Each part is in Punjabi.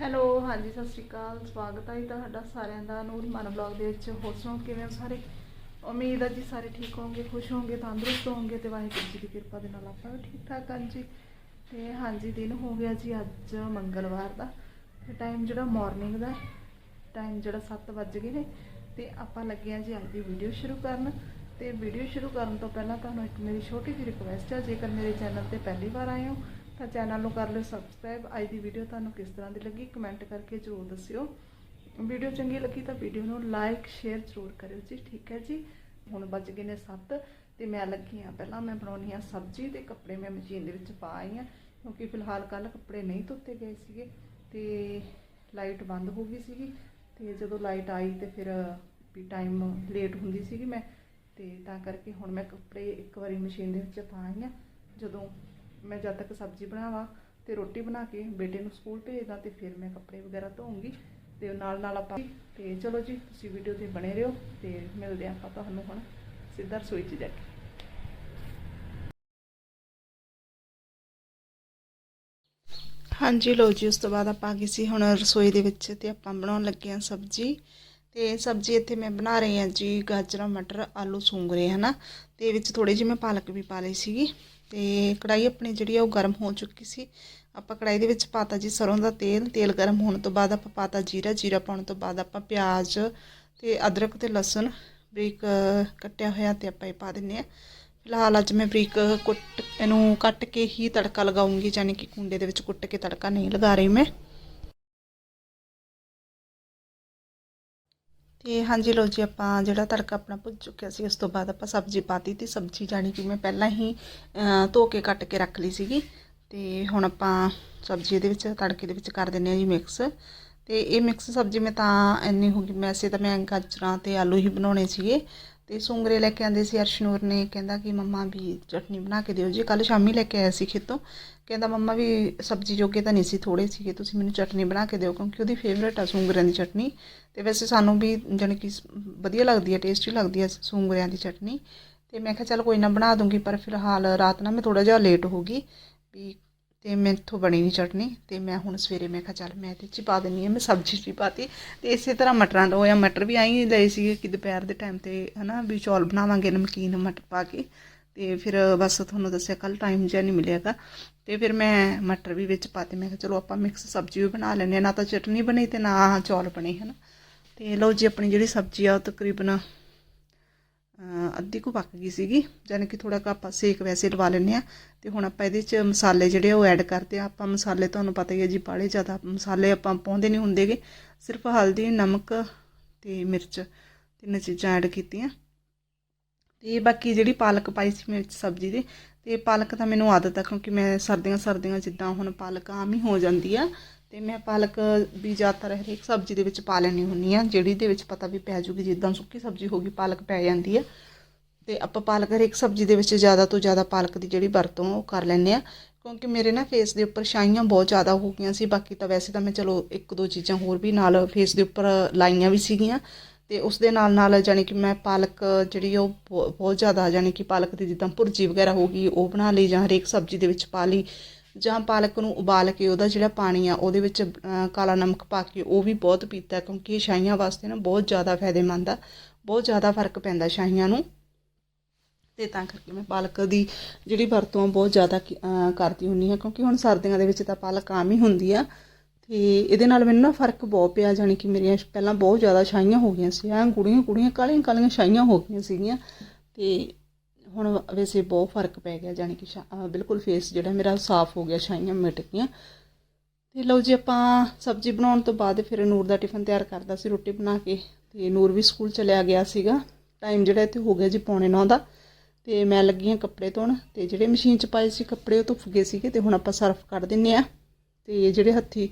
ਹੈਲੋ, ਹਾਂਜੀ, ਸਤਿ ਸ਼੍ਰੀ ਅਕਾਲ। ਸਵਾਗਤ ਹੈ ਜੀ ਤੁਹਾਡਾ ਸਾਰਿਆਂ ਦਾ ਨੂਰ ਮਨ ਬਲੌਗ ਦੇ ਵਿੱਚ। ਹੋਰ ਸੁਣਾਓ, ਕਿਵੇਂ ਹੋ ਸਾਰੇ? ਉਮੀਦ ਹੈ ਜੀ ਸਾਰੇ ਠੀਕ ਹੋਵੋਗੇ, ਖੁਸ਼ ਹੋਵੋਗੇ, ਤੰਦਰੁਸਤ ਹੋਵੋਗੇ ਤੇ ਵਾਹਿਗੁਰੂ ਜੀ ਦੀ ਕਿਰਪਾ ਦੇ ਨਾਲ ਆਪਾਂ ਵੀ ਠੀਕ ਠਾਕ ਹਾਂ ਜੀ। ਤੇ ਹਾਂਜੀ, ਦਿਨ ਹੋ ਗਿਆ ਜੀ ਅੱਜ ਮੰਗਲਵਾਰ ਦਾ। ਤੇ ਟਾਈਮ ਜਿਹੜਾ ਮਾਰਨਿੰਗ ਦਾ ਟਾਈਮ ਜਿਹੜਾ 7 ਵੱਜ ਗਏ ਨੇ। ਤੇ ਆਪਾਂ ਲੱਗੇ ਹਾਂ ਜੀ ਅੱਜ ਦੀ ਵੀਡੀਓ ਸ਼ੁਰੂ ਕਰਨ। ਤੇ ਵੀਡੀਓ ਸ਼ੁਰੂ ਕਰਨ ਤੋਂ ਪਹਿਲਾਂ ਤੁਹਾਨੂੰ ਇੱਕ ਮੇਰੀ ਛੋਟੀ ਜਿਹੀ ਰਿਕੁਐਸਟ ਹੈ, ਜੇਕਰ ਮੇਰੇ ਚੈਨਲ ਤੇ ਪਹਿਲੀ ਵਾਰ ਆਏ ਹੋ ਤਾਂ ਚੈਨਲ ਨੂੰ ਕਰ ਲਿਓ ਸਬਸਕ੍ਰਾਈਬ। ਅੱਜ ਦੀ ਵੀਡੀਓ ਤੁਹਾਨੂੰ ਕਿਸ ਤਰ੍ਹਾਂ ਦੀ ਲੱਗੀ ਕਮੈਂਟ ਕਰਕੇ ਜ਼ਰੂਰ ਦੱਸਿਓ। ਵੀਡੀਓ ਚੰਗੀ ਲੱਗੀ ਤਾਂ ਵੀਡੀਓ ਨੂੰ ਲਾਈਕ ਸ਼ੇਅਰ ਜ਼ਰੂਰ ਕਰਿਓ ਜੀ, ਠੀਕ ਹੈ ਜੀ? ਹੁਣ ਵੱਜ ਗਏ ਨੇ 7 ਤੇ ਮੈਂ ਲੱਗੀ ਆ ਪਹਿਲਾਂ ਮੈਂ ਬਣਾਉਣੀ ਆ ਸਬਜ਼ੀ ਤੇ ਕੱਪੜੇ ਮੈਂ ਮਸ਼ੀਨ ਦੇ ਵਿੱਚ ਪਾ ਆਈ ਆ ਕਿਉਂਕਿ ਫਿਲਹਾਲ ਕੱਲ ਕੱਪੜੇ ਨਹੀਂ ਧੋਤੇ ਗਏ ਸੀਗੇ ਤੇ ਲਾਈਟ ਬੰਦ ਹੋ ਗਈ ਸੀਗੀ ਤੇ ਜਦੋਂ ਲਾਈਟ ਆਈ ਤੇ ਫਿਰ ਵੀ ਟਾਈਮ ਲੇਟ ਹੁੰਦੀ ਸੀਗੀ ਮੈਂ, ਤੇ ਤਾਂ ਕਰਕੇ ਹੁਣ ਮੈਂ ਕੱਪੜੇ ਇੱਕ ਵਾਰੀ ਮਸ਼ੀਨ ਦੇ ਵਿੱਚ ਪਾ ਆਈ ਆ ਜਦੋਂ ਮੈਂ ਜਦ ਤੱਕ ਸਬਜ਼ੀ ਬਣਾਵਾਂ ਤੇ ਰੋਟੀ ਬਣਾ ਕੇ ਬੇਟੇ ਨੂੰ ਸਕੂਲ ਭੇਜਦਾ ਤੇ ਫਿਰ ਮੈਂ ਕੱਪੜੇ ਵਗੈਰਾ ਧੋਉਂਗੀ ਤੇ ਨਾਲ ਨਾਲ ਆਪਾਂ ਤੇ ਚਲੋ ਜੀ, ਤੁਸੀਂ ਵੀਡੀਓ ਤੇ ਬਣੇ ਰਹੋ ਤੇ ਮਿਲਦੇ ਆਪਾਂ ਤੁਹਾਨੂੰ ਹੁਣ ਸਿੱਧਾ ਰਸੋਈ 'ਚ ਜਾ ਕੇ। ਹਾਂਜੀ ਲੋ ਜੀ, ਉਸ ਤੋਂ ਬਾਅਦ ਆਪਾਂ ਆ ਗਏ ਸੀ ਹੁਣ ਰਸੋਈ ਦੇ ਵਿੱਚ ਤੇ ਆਪਾਂ ਬਣਾਉਣ ਲੱਗੇ ਹਾਂ ਸਬਜ਼ੀ। ਤੇ ਸਬਜ਼ੀ ਇੱਥੇ ਮੈਂ ਬਣਾ ਰਹੀ ਹਾਂ ਜੀ, ਗਾਜਰਾਂ, ਮਟਰ, ਆਲੂ ਸੂੰਗਰੇ ਹਨਾ? ਤੇ ਵਿੱਚ ਥੋੜੀ ਜਿਹੀ ਮੈਂ ਪਾਲਕ ਵੀ ਪਾ ਲਈ ਸੀਗੀ। ਤੇ ਕੜਾਈ ਆਪਣੀ ਜਿਹੜੀ ਆ ਉਹ ਗਰਮ ਹੋ ਚੁੱਕੀ ਸੀ। ਆਪਾਂ ਕੜਾਈ ਦੇ ਵਿੱਚ ਪਾਤਾ ਜੀ ਸਰੋਂ ਦਾ ਤੇਲ। ਤੇਲ ਗਰਮ ਹੋਣ ਤੋਂ ਬਾਅਦ ਆਪਾਂ ਪਾਤਾ ਜੀਰਾ। ਜੀਰਾ ਪਾਉਣ ਤੋਂ ਬਾਅਦ ਆਪਾਂ ਪਿਆਜ਼ ਤੇ ਅਦਰਕ ਤੇ ਲਸਣ ਬਰੀਕ ਕੱਟਿਆ ਹੋਇਆ ਤੇ ਆਪਾਂ ਇਹ ਪਾ ਦਿੰਨੇ ਆ। ਫਿਲਹਾਲ ਅੱਜ ਮੈਂ ਬਰੀਕ ਕੁੱਟ ਇਹਨੂੰ ਕੱਟ ਕੇ ਹੀ ਤੜਕਾ ਲਗਾਉਂਗੀ, ਯਾਨੀ ਕਿ ਕੁੰਡੇ ਦੇ ਵਿੱਚ ਕੁੱਟ ਕੇ ਤੜਕਾ ਨਹੀਂ ਲਗਾ ਰਹੀ ਮੈਂ। ਤੇ ਹਾਂਜੀ ਲੋ ਜੀ, ਆਪਾਂ ਜਿਹੜਾ ਤੜਕਾ ਆਪਣਾ ਭੁੱਜ ਚੁੱਕਿਆ ਸੀ, ਉਸ ਤੋਂ ਬਾਅਦ ਆਪਾਂ ਸਬਜ਼ੀ ਪਾਤੀ ਤੇ ਸਬਜ਼ੀ ਜਾਣੀ ਕਿ ਮੈਂ ਪਹਿਲਾਂ ਹੀ ਧੋ ਕੇ ਕੱਟ ਕੇ ਰੱਖ ਲਈ ਸੀਗੀ। ਤੇ ਹੁਣ ਆਪਾਂ ਸਬਜ਼ੀ ਦੇ ਵਿੱਚ, ਤੜਕੇ ਦੇ ਵਿੱਚ ਕਰ ਦਿੰਨੇ ਆ ਜੀ ਮਿਕਸ ਤੇ ਇਹ ਮਿਕਸ ਸਬਜ਼ੀ ਮੈਂ ਤਾਂ ਇੰਨੀ ਹੋ ਗਈ, ਵੈਸੇ ਤਾਂ ਮੈਂ ਗਾਜਰਾਂ ਤੇ ਆਲੂ ਹੀ ਬਣਾਉਣੇ ਸੀਗੇ। ਤੇ ਸੁੰਗਰੇ ਲੈ ਕੇ ਆਂਦੇ ਸੀ ਅਰਸ਼ਨੂਰ ਨੇ, ਕਹਿੰਦਾ ਕਿ ਮੰਮਾ ਵੀ ਚਟਨੀ ਬਣਾ ਕੇ ਦਿਓ ਜੀ ਕੱਲ ਸ਼ਾਮੀ ਲੈ ਕੇ ਆਇਆ ਸੀ ਖੇਤੋਂ। ਕਹਿੰਦਾ ਮੰਮਾ ਵੀ ਸਬਜ਼ੀ ਜੋਗੇ ਤਾਂ ਨਹੀਂ ਸੀ ਥੋੜੇ ਸੀਗੇ, ਤੁਸੀਂ ਮੈਨੂੰ ਚਟਨੀ ਬਣਾ ਕੇ ਦਿਓ ਕਿਉਂਕਿ ਉਹਦੀ ਫੇਵਰੇਟ ਆ ਸੁੰਗਰਿਆਂ ਦੀ ਚਟਨੀ। ਤੇ ਵੈਸੇ ਸਾਨੂੰ ਵੀ ਜਾਣੀ ਕਿ ਵਧੀਆ ਲੱਗਦੀ ਹੈ ਟੇਸਟੀ ਲੱਗਦੀ ਹੈ ਸੁੰਗਰਿਆਂ ਦੀ ਚਟਨੀ। ਤੇ ਮੈਂ ਕਿਹਾ ਚੱਲ ਕੋਈ ਨਾ ਬਣਾ ਦੂੰਗੀ, ਪਰ ਫਿਲਹਾਲ ਰਾਤ ਨਾ ਮੈਂ ਥੋੜਾ ਜਿਹਾ ਲੇਟ ਹੋ ਗਈ, ਵੀ ਤੇ ਮੈਥੋਂ ਬਣੀ ਨਹੀਂ ਚਟਨੀ ਤੇ ਮੈਂ ਹੁਣ ਸਵੇਰੇ ਮੈਂ ਕਿਹਾ ਚੱਲ ਮੈਂ ਇਹਦੇ 'ਚ ਹੀ ਪਾ ਦਿੰਨੀ ਆ, ਮੈਂ ਸਬਜ਼ੀ 'ਚ ਹੀ ਪਾਤੀ ਤੇ ਇਸੇ ਤਰ੍ਹਾਂ ਮਟਰਾਂ ਦਾ ਹੋਇਆ, ਮਟਰ ਵੀ ਆਈ ਲਏ ਸੀਗੇ ਕਿ ਦੁਪਹਿਰ ਦੇ ਟਾਈਮ ਤੇ ਹਨਾ ਵੀ ਚੌਲ ਬਣਾਵਾਂਗੇ ਨਮਕੀਨ ਮਟਰ ਪਾ ਕੇ ਤੇ ਫਿਰ ਬਸ ਤੁਹਾਨੂੰ ਦੱਸਿਆ ਕੱਲ ਟਾਈਮ ਜਿਹਾ ਨਹੀਂ ਮਿਲਿਆਗਾ ਤੇ ਫਿਰ ਮੈਂ ਮਟਰ ਵੀ ਵਿੱਚ ਪਾਤੇ, ਮੈਂ ਕਿਹਾ ਚਲੋ ਆਪਾਂ ਮਿਕਸ ਸਬਜ਼ੀ ਵੀ ਬਣਾ ਲੈਂਦੇ ਹਾਂ, ਨਾ ਤਾਂ ਚਟਨੀ ਬਣੀ ਤੇ ਨਾ ਚੌਲ ਬਣੇ ਹਨਾ। ਤੇ ਲਓ ਜੀ ਆਪਣੀ ਜਿਹੜੀ ਸਬਜ਼ੀ ਆ ਉਹ ਤਕਰੀਬਨ ਅੱਧੀ ਕੁ ਪੱਕ ਗਈ ਸੀਗੀ ਯਾਨੀ ਕਿ ਥੋੜਾ ਕੁ ਆਪਾਂ ਸੇਕ ਵੈਸੇ ਲਵਾ ਲੈਂਦੇ ਆ ਤੇ ਹੁਣ ਆਪਾਂ ਇਹਦੇ 'ਚ ਮਸਾਲੇ ਜਿਹੜੇ ਆ ਉਹ ਐਡ ਕਰਦੇ ਆ ਆਪਾਂ ਮਸਾਲੇ ਤੁਹਾਨੂੰ ਪਤਾ ਹੀ ਹੈ ਜੀ, ਬਾਹਲੇ ਜ਼ਿਆਦਾ ਮਸਾਲੇ ਆਪਾਂ ਪਾਉਂਦੇ ਨਹੀਂ ਹੁੰਦੇਗੇ। ਸਿਰਫ ਹਲਦੀ, ਨਮਕ ਤੇ ਮਿਰਚ ਤਿੰਨ ਚੀਜ਼ਾਂ ਐਡ ਕੀਤੀਆਂ। ਤੇ ਬਾਕੀ ਜਿਹੜੀ ਪਾਲਕ ਪਾਈ ਸੀ ਮਿਰਚ ਸਬਜ਼ੀ ਦੇ, ਤੇ ਪਾਲਕ ਤਾਂ ਮੈਨੂੰ ਆਦਤ ਆ, ਕਿਉਂਕਿ ਮੈਂ ਸਰਦੀਆਂ ਸਰਦੀਆਂ ਜਿੱਦਾਂ ਹੁਣ ਪਾਲਕ ਆਮ ਹੀ ਹੋ ਜਾਂਦੀ ਆ। ਤੇ ਮੈਂ ਪਾਲਕ ਵੀ ਜ਼ਿਆਦਾਤਰ ਹਰੇਕ ਸਬਜ਼ੀ ਦੇ ਵਿੱਚ ਪਾ ਲੈਣੀ ਹੁੰਨੀ ਆ ਜਿਹੜੀ ਦੇ ਵਿੱਚ ਪਤਾ ਵੀ ਪੈ ਜੂਗੀ, ਜਿੱਦਾਂ ਸੁੱਕੀ ਸਬਜ਼ੀ ਹੋ ਗਈ, ਪਾਲਕ ਪੈ ਜਾਂਦੀ ਆ। ਤੇ ਆਪਾਂ ਪਾਲਕ ਹਰੇਕ ਸਬਜ਼ੀ ਦੇ ਵਿੱਚ ਜ਼ਿਆਦਾ ਤੋਂ ਜ਼ਿਆਦਾ ਪਾਲਕ ਦੀ ਜਿਹੜੀ ਵਰਤੋਂ ਉਹ ਕਰ ਲੈਂਦੇ ਆ ਕਿਉਂਕਿ ਮੇਰੇ ਨਾ ਫੇਸ ਦੇ ਉੱਪਰ ਛਾਈਆਂ ਬਹੁਤ ਜ਼ਿਆਦਾ ਹੋ ਗਈਆਂ ਸੀ। ਬਾਕੀ ਤਾਂ ਵੈਸੇ ਤਾਂ ਮੈਂ ਚਲੋ ਇੱਕ ਦੋ ਚੀਜ਼ਾਂ ਹੋਰ ਵੀ ਨਾਲ ਫੇਸ ਦੇ ਉੱਪਰ ਲਾਈਆਂ ਵੀ ਸੀਗੀਆਂ। ਤੇ ਉਸ ਦੇ ਨਾਲ ਨਾਲ ਜਾਣੀ ਕਿ ਮੈਂ ਪਾਲਕ ਜਿਹੜੀ ਉਹ ਬਹੁ- ਬਹੁਤ ਜ਼ਿਆਦਾ ਜਾਣੀ ਕਿ ਪਾਲਕ ਦੀ ਜਿੱਦਾਂ ਭੁਰਜੀ ਵਗੈਰਾ ਹੋ ਗਈ, ਉਹ ਬਣਾ ਲਈ ਜਾਂ ਹਰੇਕ ਸਬਜ਼ੀ ਦੇ ਵਿੱਚ ਪਾ ਲਈ। ਜਾਂ ਪਾਲਕ ਨੂੰ ਉਬਾਲ ਕੇ ਉਹਦਾ ਜਿਹੜਾ ਪਾਣੀ ਆ, ਉਹਦੇ ਵਿੱਚ ਕਾਲਾ ਨਮਕ ਪਾ ਕੇ ਉਹ ਵੀ ਬਹੁਤ ਪੀਤਾ, ਕਿਉਂਕਿ ਇਹ ਛਾਈਆਂ ਵਾਸਤੇ ਨਾ ਬਹੁਤ ਜ਼ਿਆਦਾ ਫਾਇਦੇਮੰਦ ਆ, ਬਹੁਤ ਜ਼ਿਆਦਾ ਫ਼ਰਕ ਪੈਂਦਾ ਛਾਈਆਂ ਨੂੰ। ਤੇ ਤਾਂ ਕਰਕੇ ਮੈਂ ਪਾਲਕ ਦੀ ਜਿਹੜੀ ਵਰਤੋਂ ਆ, ਬਹੁਤ ਜ਼ਿਆਦਾ ਕੀ- ਕਰਦੀ ਹੁੰਨੀ ਆ ਕਿਉਂਕਿ ਹੁਣ ਸਰਦੀਆਂ ਦੇ ਵਿੱਚ ਤਾਂ ਪਾਲਕ ਆਮ ਹੀ ਹੁੰਦੀ ਆ। ਤੇ ਇਹਦੇ ਨਾਲ ਮੈਨੂੰ ਨਾ ਫ਼ਰਕ ਬਹੁਤ ਪਿਆ, ਜਾਣੀ ਕਿ ਮੇਰੀਆਂ ਪਹਿਲਾਂ ਬਹੁਤ ਜ਼ਿਆਦਾ ਛਾਈਆਂ ਹੋ ਗਈਆਂ ਸੀ, ਐਂ ਕੁੜੀਆਂ ਕੁੜੀਆਂ ਕਾਲੀਆਂ ਕਾਲੀਆਂ ਛਾਈਆਂ ਹੋ ਗਈਆਂ ਸੀਗੀਆਂ। ਤੇ ਹੁਣ ਵੈਸੇ ਬਹੁਤ ਫ਼ਰਕ ਪੈ ਗਿਆ, ਜਾਣੀ ਕਿ ਛਾ- ਬਿਲਕੁਲ ਫੇਸ ਜਿਹੜਾ ਮੇਰਾ ਸਾਫ਼ ਹੋ ਗਿਆ, ਛਾਈਆਂ ਮਿਟ ਗਈਆਂ। ਤੇ ਲਓ ਜੀ ਆਪਾਂ ਸਬਜ਼ੀ ਬਣਾਉਣ ਤੋਂ ਬਾਅਦ ਫਿਰ ਨੂਰ ਦਾ ਟਿਫਨ ਤਿਆਰ ਕਰਦਾ ਸੀ ਰੋਟੀ ਬਣਾ ਕੇ, ਤੇ ਨੂਰ ਵੀ ਸਕੂਲ ਚਲਿਆ ਗਿਆ ਸੀਗਾ। ਟਾਈਮ ਜਿਹੜਾ ਇੱਥੇ ਹੋ ਗਿਆ ਜੀ ਪੌਣੇ 9 ਦਾ। ਤੇ ਮੈਂ ਲੱਗੀ ਹਾਂ ਕੱਪੜੇ ਧੋਣ, ਤੇ ਜਿਹੜੇ ਮਸ਼ੀਨ 'ਚ ਪਾਏ ਸੀ ਕੱਪੜੇ ਉਹ ਧੁੱਪ ਗਏ ਸੀਗੇ, ਤੇ ਹੁਣ ਆਪਾਂ ਸਰਫ ਕੱਢ ਦਿੰਨੇ ਆ ਤੇ ਜਿਹੜੇ ਹੱਥੀ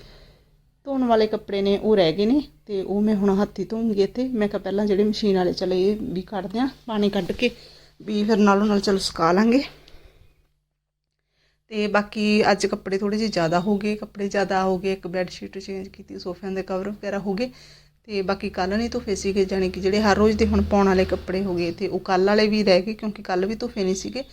ਧੋਣ ਵਾਲੇ ਕੱਪੜੇ ਨੇ ਉਹ ਰਹਿ ਗਏ ਨੇ, ਤੇ ਉਹ ਮੈਂ ਹੁਣ ਹੱਥੀ ਧੋਉਂਗੀ ਇੱਥੇ। ਮੈਂ ਕਿਹਾ ਪਹਿਲਾਂ ਜਿਹੜੇ ਮਸ਼ੀਨ ਵਾਲੇ ਚਲੇ ਇਹ ਵੀ ਕੱਢਦੇ ਆ ਪਾਣੀ ਕੱਢ ਕੇ। ਵੀ ਫਿਰ ਨਾਲੋਂ ਨਾਲ ਚਲੋ ਸੁਕਾ ਲਾਂਗੇ। ਤੇ ਬਾਕੀ ਅੱਜ ਕੱਪੜੇ ਥੋੜੇ ਜਿਹੇ ਜ਼ਿਆਦਾ ਹੋ ਗਏ ਕੱਪੜੇ ਜ਼ਿਆਦਾ ਹੋ ਗਏ ਇੱਕ ਬੈੱਡ ਸ਼ੀਟ ਚੇਂਜ ਕੀਤੀ ਸੋਫਿਆਂ ਦੇ ਕਵਰ ਵਗੈਰਾ ਹੋ ਗਏ। ਤੇ ਬਾਕੀ ਕੱਲ ਨਹੀਂ ਧੋਫੇ ਸੀਗੇ ਜਾਣੀ ਕਿ ਜਿਹੜੇ ਹਰ ਰੋਜ਼ ਦੇ ਹੁਣ ਪਾਉਣ ਵਾਲੇ ਕੱਪੜੇ ਹੋ ਗਏ ਤੇ ਉਹ ਕੱਲ ਵਾਲੇ ਵੀ ਰਹਿ ਗਏ ਕਿਉਂਕਿ ਕੱਲ ਵੀ ਧੋਫੇ ਨਹੀਂ ਸੀਗੇ।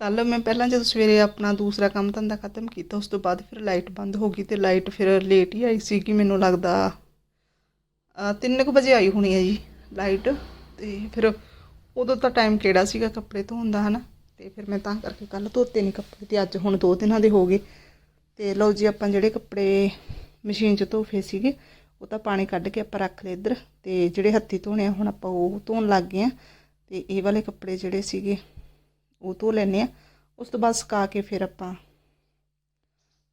ਕੱਲ ਮੈਂ ਪਹਿਲਾਂ ਜਦੋਂ ਸਵੇਰੇ ਆਪਣਾ ਦੂਸਰਾ ਕੰਮ ਧੰਦਾ ਖਤਮ ਕੀਤਾ ਉਸ ਤੋਂ ਬਾਅਦ ਫਿਰ ਲਾਈਟ ਬੰਦ ਹੋ ਗਈ ਤੇ ਲਾਈਟ ਫਿਰ ਲੇਟ ਹੀ ਆਈ ਸੀ ਕਿ ਮੈਨੂੰ ਲੱਗਦਾ ਅ, ਤਿੰਨ ਕੁ ਵਜੇ ਆਈ ਹੋਣੀ ਹੈ ਜੀ ਲਾਈਟ ਤੇ ਫਿਰ ਉਦੋਂ ਤਾਂ ਟਾਈਮ ਕਿਹੜਾ ਸੀਗਾ ਕੱਪੜੇ ਧੋਣ ਦਾ, ਹਨਾ? ਤੇ ਫਿਰ ਮੈਂ ਤਾਂ ਕਰਕੇ ਕੱਲ ਧੋਤੇ ਨਹੀਂ ਕੱਪੜੇ ਤੇ ਅੱਜ ਹੁਣ ਦੋ ਦਿਨਾਂ ਦੇ ਹੋ ਗਏ। ਤੇ ਲਓ ਜੀ, ਆਪਾਂ ਜਿਹੜੇ ਕੱਪੜੇ ਮਸ਼ੀਨ 'ਚ ਧੋਫੇ ਸੀਗੇ, ਉਹ ਤਾਂ ਪਾਣੀ ਕੱਢ ਕੇ ਆਪਾਂ ਰੱਖ ਲਏ ਇੱਧਰ। ਤੇ ਜਿਹੜੇ ਹੱਥੀ ਧੋਣੇ ਆ, ਹੁਣ ਆਪਾਂ ਉਹ ਧੋਣ ਲੱਗ ਗਏ ਆ। ਤੇ ਇਹ ਵਾਲੇ ਕੱਪੜੇ ਜਿਹੜੇ ਸੀਗੇ, ਉਹ ਧੋ ਲੈਨੇ ਆ। ਉਸ ਤੋਂ ਬਾਅਦ ਸੁਕਾ ਕੇ ਫਿਰ ਆਪਾਂ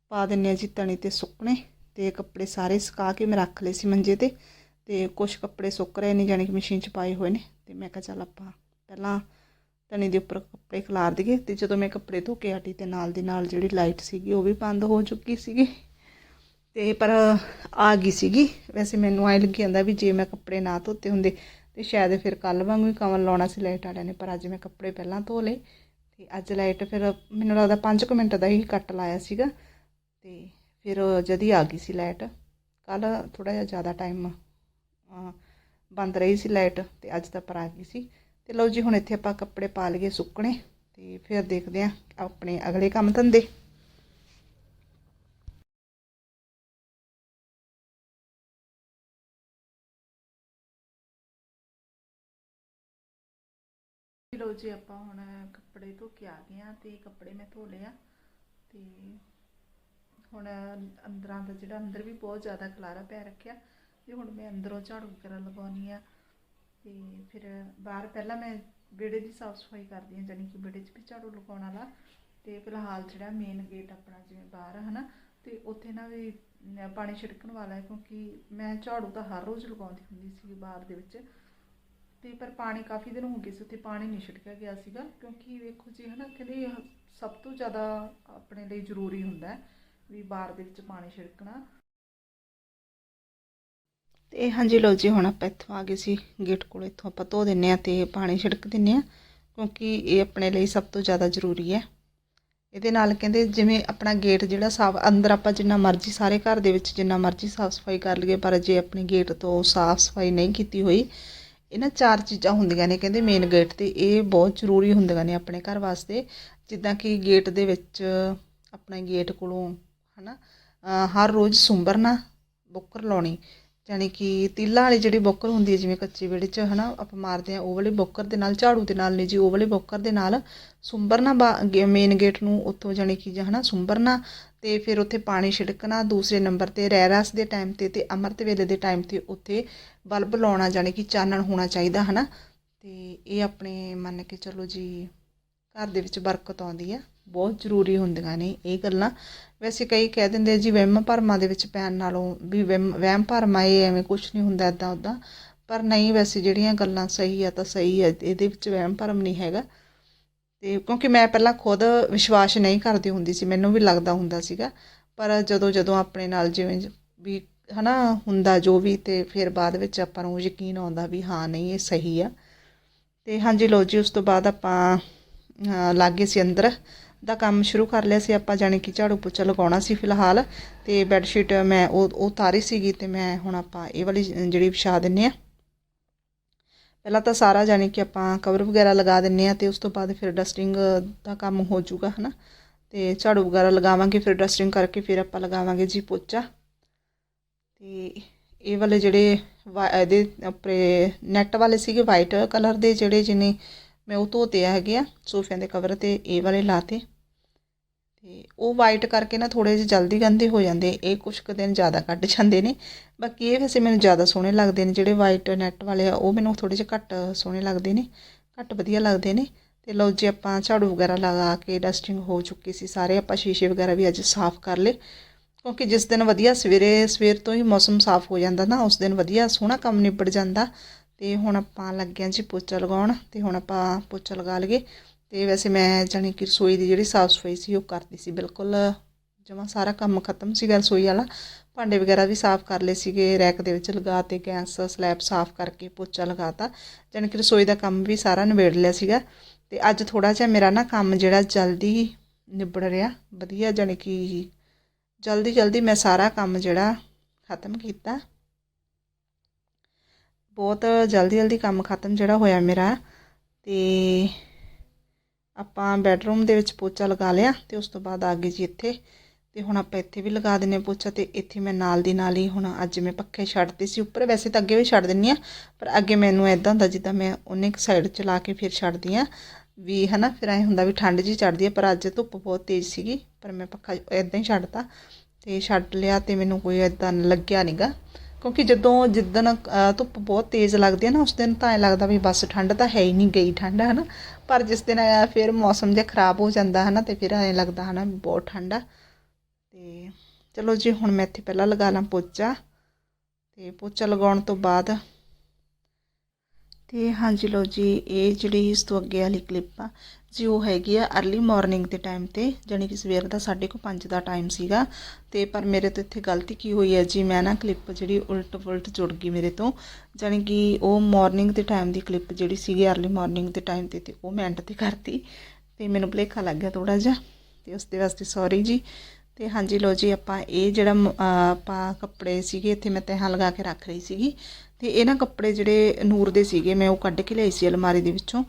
ਪਾ ਦਿੰਨੇ ਆ ਜੀ ਤਣੀ ਤੇ ਸੁੱਕਣੇ। ਤੇ ਕੱਪੜੇ ਸਾਰੇ ਸੁਕਾ ਕੇ ਮੈਂ ਰੱਖ ਲਏ ਸੀ ਮੰਜੇ ਤੇ। ਤੇ ਕੁਝ ਕੱਪੜੇ ਸੁੱਕ ਰਹੇ ਨੇ ਜਾਣੀ ਕਿ ਮਸ਼ੀਨ 'ਚ ਪਾਏ ਹੋਏ ਨੇ। ਤੇ ਮੈਂ ਕਿਹਾ ਚੱਲ ਆਪਾਂ ਪਹਿਲਾਂ ਤਣੀ ਦੇ ਉੱਪਰ ਕੱਪੜੇ ਖਿਲਾਰ ਦਈਏ। ਤੇ ਜਦੋਂ ਮੈਂ ਕੱਪੜੇ ਧੋ ਕੇ ਹਟੀ ਤੇ ਨਾਲ ਦੀ ਨਾਲ ਜਿਹੜੀ ਲਾਈਟ ਸੀਗੀ ਉਹ ਵੀ ਬੰਦ ਹੋ ਚੁੱਕੀ ਸੀਗੀ। ਤੇ ਪਰ ਆ ਗਈ ਸੀਗੀ। ਵੈਸੇ ਮੈਨੂੰ ਐ ਲੱਗੀ ਜਾਂਦਾ ਵੀ ਜੇ ਮੈਂ ਕੱਪੜੇ ਨਾ ਧੋਤੇ ਹੁੰਦੇ ਤੇ ਸ਼ਾਇਦ ਫਿਰ ਕੱਲ ਵਾਂਗੂ ਹੀ ਕਮਲ ਲਾਉਣਾ ਸੀ ਲਾਈਟ ਵਾਲਿਆਂ ਨੇ। ਪਰ ਅੱਜ ਮੈਂ ਕੱਪੜੇ ਪਹਿਲਾਂ ਧੋ ਲਏ ਤੇ ਅੱਜ ਲਾਈਟ ਫਿਰ ਮੈਨੂੰ ਲੱਗਦਾ 5 ਮਿੰਟ ਦਾ ਹੀ ਕੱਟ ਲਾਇਆ ਸੀਗਾ। ਤੇ ਫਿਰ ਜਦ ਆ ਗਈ ਸੀ ਲਾਈਟ ਕੱਲ ਥੋੜਾ ਜਿਹਾ ਜ਼ਿਆਦਾ ਟਾਈਮ ਬੰਦ ਰਹੀ ਸੀ ਲਾਈਟ ਤੇ ਅੱਜ ਤਾਂ ਪਰ ਆ ਗਈ ਸੀ। ਤੇ ਲਓ ਜੀ, ਹੁਣ ਇੱਥੇ ਆਪਾਂ ਕੱਪੜੇ ਪਾ ਲਈਏ ਸੁੱਕਣੇ ਤੇ ਫਿਰ ਦੇਖਦੇ ਆਂ ਆਪਣੇ ਅਗਲੇ ਕੰਮ ਧੰਦੇ। ਲੋ ਜੀ, ਆਪਾਂ ਹੁਣ ਕੱਪੜੇ ਧੋ ਕੇ ਆ ਗਏ ਆ ਤੇ ਕੱਪੜੇ ਮੈਂ ਧੋ ਲਿਆ ਤੇ ਹੁਣ ਅੰਦਰਾਂ ਦਾ ਜਿਹੜਾ ਅੰਦਰ ਵੀ ਬਹੁਤ ਜ਼ਿਆਦਾ ਖਲਾਰਾ ਪੈ ਰੱਖਿਆ। ਤੇ ਹੁਣ ਮੈਂ ਅੰਦਰੋਂ ਝਾੜੂ ਵਗੈਰਾ ਲਗਾਉਣੀ ਆ ਤੇ ਫਿਰ ਬਾਹਰ ਪਹਿਲਾਂ ਮੈਂ ਵਿਹੜੇ ਦੀ ਸਾਫ਼ ਸਫ਼ਾਈ ਕਰਦੀ ਆ ਜਾਨੀ ਕਿ ਵਿਹੜੇ 'ਚ ਵੀ ਝਾੜੂ ਲਗਾਉਣ ਵਾਲਾ ਤੇ ਫਿਲਹਾਲ ਜਿਹੜਾ ਮੇਨ ਗੇਟ ਆਪਣਾ ਜਿਵੇਂ ਬਾਹਰ ਆ, ਹਨਾ, ਤੇ ਉੱਥੇ ਨਾ ਵੀ ਪਾਣੀ ਛਿੜਕਣ ਵਾਲਾ ਹੈ ਕਿਉਂਕਿ ਮੈਂ ਝਾੜੂ ਤਾਂ ਹਰ ਰੋਜ਼ ਲਗਾਉਂਦੀ ਹੁੰਦੀ ਸੀ ਬਾਹਰ ਦੇ ਵਿੱਚ ਤੇ ਪਰ ਪਾਣੀ ਕਾਫੀ ਦਿਨ ਹੋ ਗਏ ਸੀ, ਉੱਥੇ ਪਾਣੀ ਨਹੀਂ ਛਿੜਕਿਆ ਗਿਆ ਸੀਗਾ ਕਿਉਂਕਿ ਵੇਖੋ ਜੀ, ਹਨਾ, ਕਹਿੰਦੇ ਸਭ ਤੋਂ ਜ਼ਿਆਦਾ ਆਪਣੇ ਲਈ ਜ਼ਰੂਰੀ ਹੁੰਦਾ ਵੀ ਬਾਹਰ ਦੇ ਵਿੱਚ ਪਾਣੀ ਛਿੜਕਣਾ ਤੇ ਹਾਂਜੀ ਲਓ ਜੀ, ਹੁਣ ਆਪਾਂ ਇੱਥੋਂ ਆ ਗਏ ਸੀ, ਗੇਟ ਕੋਲ ਇੱਥੋਂ ਆਪਾਂ ਧੋ ਦਿੰਨੇ ਆ ਤੇ ਪਾਣੀ ਛਿੜਕ ਦਿੰਨੇ ਆ ਕਿਉਂਕਿ ਇਹ ਆਪਣੇ ਲਈ ਸਭ ਤੋਂ ਜ਼ਿਆਦਾ ਜ਼ਰੂਰੀ ਹੈ। ਇਹਦੇ ਨਾਲ ਕਹਿੰਦੇ ਜਿਵੇਂ ਆਪਣਾ ਗੇਟ ਜਿਹੜਾ ਸਾਫ਼, ਅੰਦਰ ਆਪਾਂ ਜਿੰਨਾ ਮਰਜ਼ੀ ਸਾਰੇ ਘਰ ਦੇ ਵਿੱਚ ਜਿੰਨਾ ਮਰਜ਼ੀ ਸਾਫ਼ ਸਫ਼ਾਈ ਕਰ ਲਈਏ, ਪਰ ਜੇ ਆਪਣੇ ਗੇਟ ਤੋਂ ਸਾਫ਼ ਸਫ਼ਾਈ ਨਹੀਂ ਕੀਤੀ ਹੋਈ, ਇਹਨਾਂ ਚਾਰ ਚੀਜ਼ਾਂ ਹੁੰਦੀਆਂ ਨੇ ਕਹਿੰਦੇ ਮੇਨ ਗੇਟ ਤੇ, ਇਹ ਬਹੁਤ ਜ਼ਰੂਰੀ ਹੁੰਦੀਆਂ ਨੇ ਆਪਣੇ ਘਰ ਵਾਸਤੇ। ਜਿੱਦਾਂ ਕਿ ਗੇਟ ਦੇ ਵਿੱਚ ਆਪਣੇ ਗੇਟ ਕੋਲੋਂ ਹਨਾ, ਅਹ ਹਰ ਰੋਜ਼ ਸੁੰਬਰਨਾ, ਬੁੱਕਰ ਲਾਉਣੀ ਯਾਨੀ ਕਿ ਤੀਲਾ ਵਾਲੀ ਜਿਹੜੀ ਬੋਕਰ ਹੁੰਦੀ ਹੈ, ਜਿਵੇਂ ਕੱਚੇ ਵਿਹੜੇ 'ਚ, ਹਨਾ, ਆਪਾਂ ਮਾਰਦੇ ਆ ਉਹ ਵਾਲੇ ਬੋਕਰ ਦੇ ਨਾਲ, ਝਾੜੂ ਦੇ ਨਾਲ ਨਹੀਂ ਜੀ, ਉਹ ਵਾਲੇ ਬੋਕਰ ਦੇ ਨਾਲ ਸੁੰਬਰਨਾ ਮੇਨ ਗੇਟ ਨੂੰ ਉੱਥੋਂ ਜਾਣੀ ਕਿ ਹਨਾ, ਸੁੰਬਰਨਾ ਤੇ ਫਿਰ ਉੱਥੇ ਪਾਣੀ ਛਿੜਕਣਾ, ਦੂਸਰੇ ਨੰਬਰ ਤੇ ਰਹਿਰਾਸ ਦੇ ਟਾਈਮ ਤੇ ਤੇ ਅੰਮ੍ਰਿਤ ਵੇਲੇ ਦੇ ਟਾਈਮ ਤੇ ਉੱਥੇ ਬਲਬ ਲਾਉਣਾ, ਜਾਣੀ ਕਿ ਚਾਨਣ ਹੋਣਾ ਚਾਹੀਦਾ, ਹਨਾ। ਤੇ ਇਹ ਆਪਣੇ ਮੰਨ ਕੇ ਚੱਲੋ ਜੀ ਘਰ ਦੇ ਵਿੱਚ ਬਰਕਤ ਆਉਂਦੀ ਆ, ਬਹੁਤ ਜ਼ਰੂਰੀ ਹੁੰਦੀਆਂ ਨੇ ਇਹ ਗੱਲਾਂ। ਵੈਸੇ ਕਈ ਕਹਿ ਦਿੰਦੇ ਜੀ ਵਹਿਮ ਭਰਮਾਂ ਦੇ ਵਿੱਚ ਪੈਣ ਨਾਲੋਂ ਵੀ ਵਹਿਮ ਵਹਿਮ ਭਰਮਾਂ ਇਹ ਐਵੇਂ ਕੁਝ ਨਹੀਂ ਹੁੰਦਾ ਇਦਾਂ ਉਦਾਂ ਪਰ ਨਹੀਂ, ਵੈਸੇ ਜਿਹੜੀਆਂ ਗੱਲਾਂ ਸਹੀ ਆ ਤਾਂ ਸਹੀ ਆ, ਇਹਦੇ ਵਿੱਚ ਵਹਿਮ ਭਰਮ ਨਹੀਂ ਹੈਗਾ। ਤੇ ਕਿਉਂਕਿ ਮੈਂ ਪਹਿਲਾਂ ਖੁਦ ਵਿਸ਼ਵਾਸ ਨਹੀਂ ਕਰਦੀ ਹੁੰਦੀ ਸੀ, ਮੈਨੂੰ ਵੀ ਲੱਗਦਾ ਹੁੰਦਾ ਸੀਗਾ। ਪਰ ਜਦੋਂ ਜਦੋਂ ਆਪਣੇ ਨਾਲ ਜਿਵੇਂ ਜ- ਵੀ ਹਨਾ ਹੁੰਦਾ ਜੋ ਵੀ ਤੇ ਫਿਰ ਬਾਅਦ ਵਿੱਚ ਆਪਾਂ ਨੂੰ ਯਕੀਨ ਆਉਂਦਾ ਵੀ ਹਾਂ, ਨਹੀਂ, ਇਹ ਸਹੀ ਆ। ਤੇ ਹਾਂਜੀ ਲੋ ਜੀ, ਉਸ ਤੋਂ ਬਾਅਦ ਆਪਾਂ ਲਾਗੇ ਸੀ ਅੰਦਰ ਦਾ ਕੰਮ ਸ਼ੁਰੂ ਕਰ ਲਿਆ ਸੀ ਆਪਾਂ, ਜਾਣੀ ਕਿ ਝਾੜੂ ਪੋਚਾ ਲਗਾਉਣਾ ਸੀ ਫਿਲਹਾਲ। ਤੇ ਬੈੱਡ ਸ਼ੀਟ ਮੈਂ ਉਹ ਉਹ ਤਾਰੀ ਸੀਗੀ ਤੇ ਮੈਂ ਹੁਣ ਆਪਾਂ ਇਹ ਵਾਲੀ ਜਿਹੜੀ ਵਿਛਾ ਦਿੰਨੇ ਆ। ਪਹਿਲਾਂ ਤਾਂ ਸਾਰਾ ਜਾਣੀ ਕਿ ਆਪਾਂ ਕਵਰ ਵਗੈਰਾ ਲਗਾ ਦਿੰਨੇ ਆ ਤੇ ਉਸ ਤੋਂ ਬਾਅਦ ਫਿਰ ਡਸਟਿੰਗ ਦਾ ਕੰਮ ਹੋ ਜਾਊਗਾ, ਹਨਾ। ਤੇ ਝਾੜੂ ਵਗੈਰਾ ਲਗਾਵਾਂਗੇ, ਫਿਰ ਡਸਟਿੰਗ ਕਰਕੇ ਫਿਰ ਆਪਾਂ ਲਗਾਵਾਂਗੇ ਜੀ ਪੋਚਾ। ਤੇ ਇਹ ਵਾਲੇ ਜਿਹੜੇ ਵਾ- ਇਹਦੇ ਉੱਪਰੇ ਨੈਟ ਵਾਲੇ ਸੀਗੇ ਵਾਈਟ ਕਲਰ ਦੇ ਜਿਹੜੇ ਜਿਹਨੇ ਮੈਂ ਉਹ ਧੋਤੇ ਹੈਗੇ ਆ ਸੋਫਿਆਂ ਦੇ ਕਵਰ ਤੇ, ਇਹ ਵਾਲੇ ਲਾਤੇ। ਤੇ ਉਹ ਵਾਈਟ ਕਰਕੇ ਨਾ ਥੋੜੇ ਜਿਹੇ ਜਲਦੀ ਗੰਦੇ ਹੋ ਜਾਂਦੇ ਇਹ ਕੁਛ ਕੁ ਦਿਨ ਜ਼ਿਆਦਾ ਕੱਢ ਜਾਂਦੇ ਨੇ। ਬਾਕੀ ਇਹ ਵੈਸੇ ਮੈਨੂੰ ਜ਼ਿਆਦਾ ਸੋਹਣੇ ਲੱਗਦੇ ਨੇ, ਜਿਹੜੇ ਵਾਈਟ ਨੈਟ ਵਾਲੇ ਆ, ਉਹ ਮੈਨੂੰ ਥੋੜੇ ਜਿਹੇ ਘੱਟ ਸੋਹਣੇ ਲੱਗਦੇ ਨੇ, ਘੱਟ ਵਧੀਆ ਲੱਗਦੇ ਨੇ। ਤੇ ਲਓ ਜੀ, ਆਪਾਂ ਝਾੜੂ ਵਗੈਰਾ ਲਗਾ ਕੇ ਡਸਟਿੰਗ ਹੋ ਚੁੱਕੀ ਸੀ ਸਾਰੇ, ਆਪਾਂ ਸ਼ੀਸ਼ੇ ਵਗੈਰਾ ਵੀ ਅੱਜ ਸਾਫ਼ ਕਰ ਲਏ। ਕਿਉਂਕਿ ਜਿਸ ਦਿਨ ਵਧੀਆ ਸਵੇਰੇ, ਸਵੇਰ ਤੋਂ ਹੀ ਮੌਸਮ ਸਾਫ਼ ਹੋ ਜਾਂਦਾ ਨਾ, ਉਸ ਦਿਨ ਵਧੀਆ ਸੋਹਣਾ ਕੰਮ ਨਿਬੜ ਜਾਂਦਾ। ਤੇ ਹੁਣ ਆਪਾਂ ਲੱਗਿਆ ਹਾਂ ਜੀ ਪੋਚਾ ਲਗਾਉਣ ਤੇ ਹੁਣ ਆਪਾਂ ਪੋਚਾ ਲਗਾ ਲਈਏ। ਤੇ ਵੈਸੇ ਮੈਂ ਜਾਣੀ ਕਿ ਰਸੋਈ ਦੀ ਜਿਹੜੀ ਸਾਫ਼ ਸਫ਼ਾਈ ਸੀ ਉਹ ਕਰਦੀ ਸੀ। ਬਿਲਕੁਲ ਜਮਾ ਸਾਰਾ ਕੰਮ ਖਤਮ ਸੀਗਾ ਰਸੋਈ ਵਾਲਾ। ਭਾਂਡੇ ਵਗੈਰਾ ਵੀ ਸਾਫ਼ ਕਰ ਲਏ ਸੀਗੇ, ਰੈਕ ਦੇ ਵਿੱਚ ਲਗਾ ਤੇ ਗੈਸ, ਸਲੈਬ ਸਾਫ਼ ਕਰਕੇ ਪੋਚਾ ਲਗਾਤਾ। ਜਾਣੀ ਕਿ ਰਸੋਈ ਦਾ ਕੰਮ ਵੀ ਸਾਰਾ ਨਿਬੇੜ ਲਿਆ ਸੀਗਾ। ਤੇ ਅੱਜ ਥੋੜਾ ਜਿਹਾ ਮੇਰਾ ਨਾ ਕੰਮ ਜਿਹੜਾ ਜਲਦੀ ਨਿਬੜ ਰਿਹਾ। ਵਧੀਆ ਜਾਣੀ ਕਿ ਜਲਦੀ ਜਲਦੀ ਮੈਂ ਸਾਰਾ ਕੰਮ ਜਿਹੜਾ ਖਤਮ ਕੀਤਾ। ਬਹੁਤ ਜਲਦੀ ਜਲਦੀ ਕੰਮ ਖਤਮ ਜਿਹੜਾ ਹੋਇਆ ਮੇਰਾ ਤੇ ਆਪਾਂ ਬੈਡਰੂਮ ਦੇ ਵਿੱਚ ਪੋਚਾ ਲਗਾ ਲਿਆ ਤੇ ਉਸ ਤੋਂ ਬਾਅਦ ਆ ਗਏ ਜੀ ਇੱਥੇ ਤੇ ਹੁਣ ਆਪਾਂ ਇੱਥੇ ਵੀ ਲਗਾ ਦਿੰਨੇ ਪੋਚਾ ਤੇ ਇੱਥੇ ਮੈਂ ਨਾਲ ਦੀ ਨਾਲ ਹੀ ਹੁਣ ਅੱਜ ਮੈਂ ਪੱਖੇ ਛੱਡਦੇ ਸੀ ਉੱਪਰ, ਵੈਸੇ ਤਾਂ ਅੱਗੇ ਵੀ ਛੱਡ ਦਿੰਨੀ ਆ ਪਰ ਅੱਗੇ ਮੈਨੂੰ ਐਦਾਂ ਹੁੰਦਾ ਜਿੱਦਾਂ ਮੈਂ ਉਹਨੇ ਇੱਕ ਸਾਈਡ ਚਲਾ ਕੇ ਫਿਰ ਛੱਡਦੀ ਆ ਵੀ ਹਨਾ, ਫਿਰ ਐ ਹੁੰਦਾ ਵੀ ਠੰਡ ਜੀ ਚੜਦੀ ਆ, ਪਰ ਅੱਜ ਧੁੱਪ ਬਹੁਤ ਤੇਜ਼ ਸੀਗੀ, ਪਰ ਮੈਂ ਪੱਖਾ ਐਦਾਂ ਹੀ ਛੱਡਤਾ ਤੇ ਛੱਡ ਲਿਆ ਤੇ ਮੈਨੂੰ ਕੋਈ ਐਦਾਂ ਲੱਗਿਆ ਨਹੀਂਗਾ ਕਿਉਂਕਿ ਜਦੋਂ ਜਿੱਦਣ ਅ, ਧੁੱਪ ਬਹੁਤ ਤੇਜ਼ ਲੱਗਦੀ ਹੈ ਨਾ ਉਸ ਦਿਨ ਤਾਂ ਐ ਲੱਗਦਾ ਵੀ ਬਸ ਠੰਡ ਤਾਂ ਹੈ ਹੀ ਨਹੀਂ ਗਈ ਠੰਡ ਹੈ ਨਾ ਪਰ ਜਿਸ ਦਿਨ ਫਿਰ ਮੌਸਮ ਜਿਹਾ ਖਰਾਬ ਹੋ ਜਾਂਦਾ ਹੈ ਨਾ ਤੇ ਫਿਰ ਐ ਲੱਗਦਾ ਹੈ ਨਾ ਬਹੁਤ ਠੰਡ ਆ। ਤੇ ਚਲੋ ਜੀ ਹੁਣ ਮੈਂ ਇੱਥੇ ਪਹਿਲਾਂ ਲਗਾ ਲਾਂ ਪੋਚਾ। ਤੇ ਪੋਚਾ ਲਗਾਉਣ ਤੋਂ ਬਾਅਦ ਤੇ ਹਾਂਜੀ ਲੋ ਜੀ, ਇਹ ਜਿਹੜੀ ਇਸ ਤੋਂ ਅੱਗੇ ਵਾਲੀ ਕਲਿੱਪ ਆ, ਜੀ ਉਹ ਹੈਗੀ ਆ अर्ਲੀ ਮਾਰਨਿੰਗ ਦੇ ਟਾਈਮ ਤੇ ਜਾਨੀ ਕਿ ਸਵੇਰ ਦਾ 5:30 ਦਾ ਟਾਈਮ ਸੀਗਾ। ਤੇ ਪਰ ਮੇਰੇ ਤੋਂ ਇੱਥੇ ਗਲਤੀ ਕੀ ਹੋਈ ਹੈ ਜੀ? ਮੈਂ ਨਾ ਕਲਿੱਪ ਜਿਹੜੀ ਉਲਟ ਉਲਟ ਜੁੜ ਗਈ ਮੇਰੇ ਤੋਂ। ਜਾਨੀ ਕਿ ਉਹ ਮਾਰਨਿੰਗ ਦੇ ਟਾਈਮ ਦੀ ਕਲਿੱਪ ਜਿਹੜੀ ਸੀਗੀ अर्ਲੀ ਮਾਰਨਿੰਗ ਦੇ ਟਾਈਮ ਤੇ ਤੇ ਉਹ ਮੈਂ ਐਂਡ ਤੇ ਕਰਤੀ। ਤੇ ਮੈਨੂੰ ਭਲੇਖਾ ਲੱਗ ਗਿਆ ਥੋੜਾ ਜਿਹਾ, ਤੇ ਉਸ ਦੇ ਵਾਸਤੇ ਸੌਰੀ ਜੀ। ਤੇ ਹਾਂਜੀ ਲੋ ਜੀ, ਆਪਾਂ ਇਹ ਜਿਹੜਾ ਆਪਾਂ ਕੱਪੜੇ ਸੀਗੇ, ਇੱਥੇ ਮੈਂ ਤਹਾਂ ਲਗਾ ਕੇ ਰੱਖ ਰਹੀ ਸੀਗੀ। ਤੇ ਇਹ ਨਾ ਕੱਪੜੇ ਜਿਹੜੇ ਨੂਰ ਦੇ ਸੀਗੇ, ਮੈਂ ਉਹ ਕੱਢ ਕੇ ਲਿਆਈ ਸੀ ਅਲਮਾਰੀ ਦੇ ਵਿੱਚੋਂ।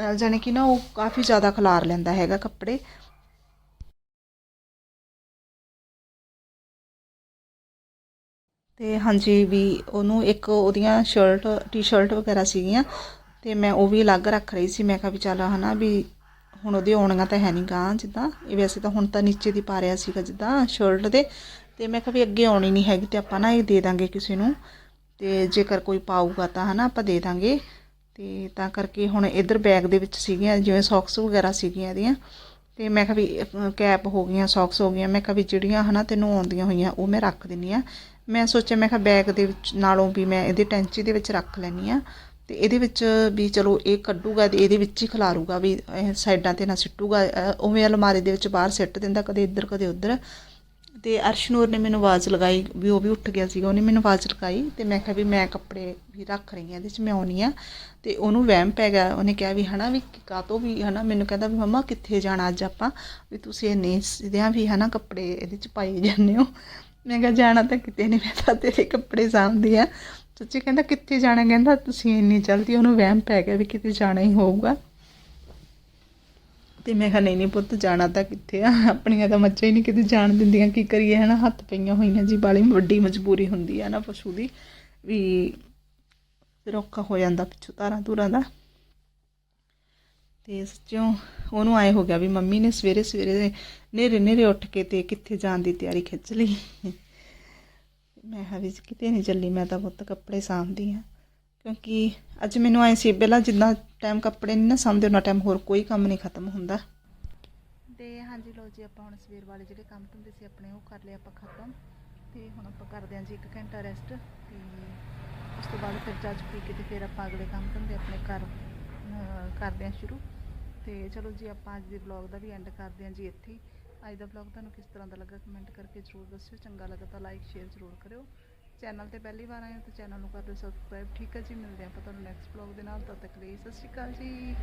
ਅਹ ਜਾਣੀ ਕਿ ਨਾ ਉਹ ਕਾਫੀ ਜ਼ਿਆਦਾ ਖਲਾਰ ਲੈਂਦਾ ਹੈਗਾ ਕੱਪੜੇ। ਤੇ ਹਾਂਜੀ, ਵੀ ਉਹਨੂੰ ਇੱਕ ਉਹਦੀਆਂ ਸ਼ਰਟ ਟੀ-ਸ਼ਰਟ ਵਗੈਰਾ ਸੀਗੀਆਂ, ਤੇ ਮੈਂ ਉਹ ਵੀ ਅਲੱਗ ਰੱਖ ਰਹੀ ਸੀ। ਮੈਂ ਕਿਹਾ ਵੀ ਚੱਲ ਹਨਾ, ਵੀ ਹੁਣ ਉਹਦੇ ਆਉਣੀਆਂ ਤਾਂ ਹੈ ਨਹੀਂ ਗਾਂ ਜਿੱਦਾਂ। ਇਹ ਵੈਸੇ ਤਾਂ ਹੁਣ ਤਾਂ ਨੀਚੇ ਦੀ ਪਾ ਰਿਆ ਸੀਗਾ ਜਿੱਦਾਂ ਸ਼ਰਟ ਦੇ। ਤੇ ਮੈਂ ਕਿਹਾ ਵੀ ਅੱਗੇ ਆਉਣੀ ਨਹੀਂ ਹੈਗੀ ਤੇ ਆਪਾਂ ਨਾ ਇਹ ਦੇ ਦਾਂਗੇ ਕਿਸੇ ਨੂੰ। ਤੇ ਜੇਕਰ ਕੋਈ ਪਾਊਗਾ ਤਾਂ ਹਨਾ ਆਪਾਂ ਦੇ ਦਾਂਗੇ। ਤੇ ਤਾਂ ਕਰਕੇ ਹੁਣ ਇਧਰ ਬੈਗ ਦੇ ਵਿੱਚ ਸੀਗੀਆਂ, ਜਿਵੇਂ ਸੌਕਸ ਵਗੈਰਾ ਸੀਗੀਆਂ ਇਹਦੀਆਂ। ਤੇ ਮੈਂ ਕਿਹਾ ਵੀ ਕੈਪ ਹੋ ਗਈਆਂ ਸੌਕਸ ਹੋ ਗਈਆਂ। ਮੈਂ ਕਿਹਾ ਵੀ ਜਿਹੜੀਆਂ ਹਨਾ ਤੈਨੂੰ ਆਉਂਦੀਆਂ ਹੋਈਆਂ, ਉਹ ਮੈਂ ਰੱਖ ਦਿੰਨੀ ਆ। ਮੈਂ ਸੋਚਿਆ, ਮੈਂ ਕਿਹਾ ਬੈਗ ਦੇ ਵਿੱਚ ਨਾਲੋਂ ਵੀ ਮੈਂ ਇਹਦੇ ਟੈਂਚੀ ਦੇ ਵਿੱਚ ਰੱਖ ਲੈਣੀ ਆ। ਤੇ ਇਹਦੇ ਵਿੱਚ ਵੀ ਚਲੋ ਇਹ ਕੱਢੂਗਾ ਤੇ ਇਹਦੇ ਵਿੱਚ ਹੀ ਖਿਲਾਰੂਗਾ ਵੀ, ਇਹ ਸਾਈਡਾਂ ਤੇ ਨਾ ਸਿੱਟੂਗਾ। ਉਵੇਂ ਅਲਮਾਰੀ ਦੇ ਵਿੱਚ ਬਾਹਰ ਸਿੱਟ ਦਿੰਦਾ, ਕਦੇ ਇੱਧਰ, ਕਦੇ ਉੱਧਰ। ਤੇ ਅਰਸ਼ਨੂਰ ਨੇ ਮੈਨੂੰ ਆਵਾਜ਼ ਲਗਾਈ ਵੀ ਉਹ ਵੀ ਉੱਠ ਗਿਆ ਸੀਗਾ, ਉਹਨੇ ਮੈਨੂੰ ਆਵਾਜ਼ ਲਗਾਈ ਤੇ ਮੈਂ ਕਿਹਾ ਵੀ ਮੈਂ ਕੱਪੜੇ ਵੀ ਰੱਖ ਰਹੀ ਹਾਂ, ਇਹਦੇ 'ਚ ਮੈਂ ਆਉਣੀ ਆ। ਤੇ ਉਹਨੂੰ ਵਹਿਮ ਪੈ ਗਿਆ, ਉਹਨੇ ਕਿਹਾ ਵੀ ਹਨਾ ਵੀ ਕਾਤੋਂ ਵੀ ਹਨਾ, ਮੈਨੂੰ ਕਹਿੰਦਾ ਵੀ ਮੰਮਾ ਕਿੱਥੇ ਜਾਣਾ ਅੱਜ ਆਪਾਂ? ਵੀ ਤੁਸੀਂ ਇੰਨੇ ਸਿਦਿਆਂ ਵੀ ਹਨਾ ਕੱਪੜੇ ਇਹਦੇ 'ਚ ਪਾਈ ਜਾਂਦੇ ਹੋ। ਮੈਂ ਕਿਹਾ ਜਾਣਾ ਤਾਂ ਕਿਤੇ ਨਹੀਂ ਮੈਂ ਤਾਂ ਤੇਰੇ ਕੱਪੜੇ ਸਾਂਭਦੀ ਆ ਸੱਚੀ ਕਹਿੰਦਾ ਕਿੱਥੇ ਜਾਣਾ, ਕਹਿੰਦਾ ਤੁਸੀਂ ਇੰਨੀ ਜਲਦੀ, ਉਹਨੂੰ ਵਹਿਮ ਪੈ ਗਿਆ ਵੀ ਕਿਤੇ ਜਾਣਾ ਹੀ ਹੋਊਗਾ। ਤੇ ਮੈਂ ਕਿਹਾ ਨਹੀਂ ਨਹੀਂ ਪੁੱਤ ਜਾਣਾ ਤਾਂ ਕਿੱਥੇ ਆ? ਆਪਣੀਆਂ ਤਾਂ ਮੱਝਾਂ ਹੀ ਨਹੀਂ ਕਿਤੇ ਜਾਣ ਦਿੰਦੀਆਂ। ਕੀ ਕਰੀਏ ਹਨਾ? ਹੱਥ ਪਈਆਂ ਹੋਈਆਂ ਜੀ, ਬਾਲੀ ਵੱਡੀ ਮਜਬੂਰੀ ਹੁੰਦੀ ਆ ਨਾ ਪਸ਼ੂ ਦੀ, ਵੀ ਫਿਰ ਔਖਾ ਹੋ ਜਾਂਦਾ ਪਿੱਛੋਂ ਧਾਰਾਂ ਧੁਰਾਂ ਦਾ। ਤੇ ਸੱਚਿਓ ਉਹਨੂੰ ਆਏ ਹੋ ਗਿਆ ਵੀ ਮੰਮੀ ਨੇ ਸਵੇਰੇ ਸਵੇਰੇ ਨੇਰੇ ਨੇਰੇ ਉੱਠ ਕੇ ਤੇ ਕਿੱਥੇ ਜਾਣ ਦੀ ਤਿਆਰੀ ਖਿੱਚ ਲਈ। ਮੈਂ ਕਿਹਾ ਵੀ ਕਿਤੇ ਨਹੀਂ ਚੱਲੀ, ਮੈਂ ਤਾਂ ਪੁੱਤ ਕੱਪੜੇ ਸਾਂਭਦੀ ਆ। ਕਿਉਂਕਿ ਅੱਜ ਮੈਨੂੰ ਐ ਸੀ, ਪਹਿਲਾਂ ਜਿੰਨਾ ਟਾਈਮ ਕੱਪੜੇ ਨਹੀਂ ਨਾ ਸਾਂਭਦੇ, ਉਹਨਾਂ ਟਾਈਮ ਹੋਰ ਕੋਈ ਕੰਮ ਨਹੀਂ ਖਤਮ ਹੁੰਦਾ। ਤੇ ਹਾਂਜੀ ਲੋ ਜੀ, ਆਪਾਂ ਹੁਣ ਸਵੇਰ ਵਾਲੇ ਜਿਹੜੇ ਕੰਮ ਧੰਦੇ ਸੀ, ਆਪਣੇ ਉਹ ਕਰ ਲਏ ਆਪਾਂ ਖਤਮ। ਤੇ ਹੁਣ ਆਪਾਂ ਕਰਦੇ ਹਾਂ ਜੀ 1 ਘੰਟਾ ਰੈਸਟ ਤੇ ਉਸ ਤੋਂ ਬਾਅਦ ਫਿਰ ਚਾਹ ਪੀ ਕੇ ਤੇ ਫਿਰ ਆਪਾਂ ਅਗਲੇ ਕੰਮ ਧੰਦੇ ਆਪਣੇ ਘਰ ਕਰਦੇ ਹਾਂ ਸ਼ੁਰੂ। ਤੇ ਚਲੋ ਜੀ, ਆਪਾਂ ਅੱਜ ਦੇ ਵਲੌਗ ਦਾ ਵੀ ਐਂਡ ਕਰਦੇ ਹਾਂ ਜੀ ਇੱਥੇ ਅੱਜ ਦਾ ਵਲੌਗ ਤੁਹਾਨੂੰ ਕਿਸ ਤਰ੍ਹਾਂ ਦਾ ਲੱਗਾ ਕਮੈਂਟ ਕਰਕੇ ਜ਼ਰੂਰ ਦੱਸਿਓ। ਚੰਗਾ ਲੱਗਾ ਤਾਂ ਲਾਈਕ ਸ਼ੇਅਰ ਜ਼ਰੂਰ ਕਰਿਓ। ਚੈਨਲ ਤੇ ਪਹਿਲੀ ਵਾਰ ਆਏ ਹੋ ਤਾਂ ਚੈਨਲ ਨੂੰ ਕਰ ਦਿਓ ਸਬਸਕ੍ਰਾਈਬ ਠੀਕ ਹੈ ਜੀ, ਮਿਲਦੇ ਹਾਂ ਆਪਾਂ ਤੁਹਾਨੂੰ ਨੈਕਸਟ ਵਲੌਗ ਦੇ ਨਾਲ। ਤਦ ਤੱਕ ਲਈ ਸਤਿ ਸ਼੍ਰੀ ਅਕਾਲ ਜੀ।